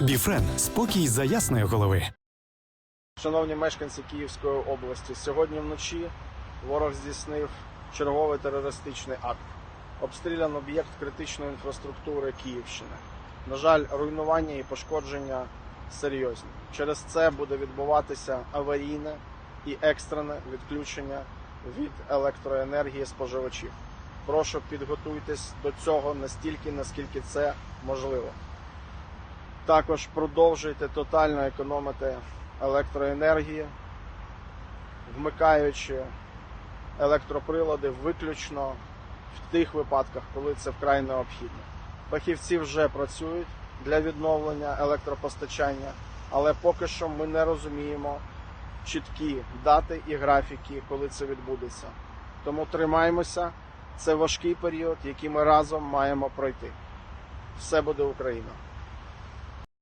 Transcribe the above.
Біфрен спокій за ясної голови. Шановні мешканці Київської області, сьогодні вночі ворог здійснив черговий терористичний акт. Обстрілян об'єкт критичної інфраструктури Київщини. На жаль, руйнування і пошкодження серйозні. Через це буде відбуватися аварійне і екстрене відключення від електроенергії споживачів. Прошу підготуйтесь до цього настільки, наскільки це можливо. Також продовжуйте тотально економити електроенергії, вмикаючи електроприлади виключно в тих випадках, коли це вкрай необхідно. Фахівці вже працюють для відновлення електропостачання, але поки що ми не розуміємо чіткі дати і графіки, коли це відбудеться. Тому тримаємося. Це важкий період, який ми разом маємо пройти. Все буде Україна!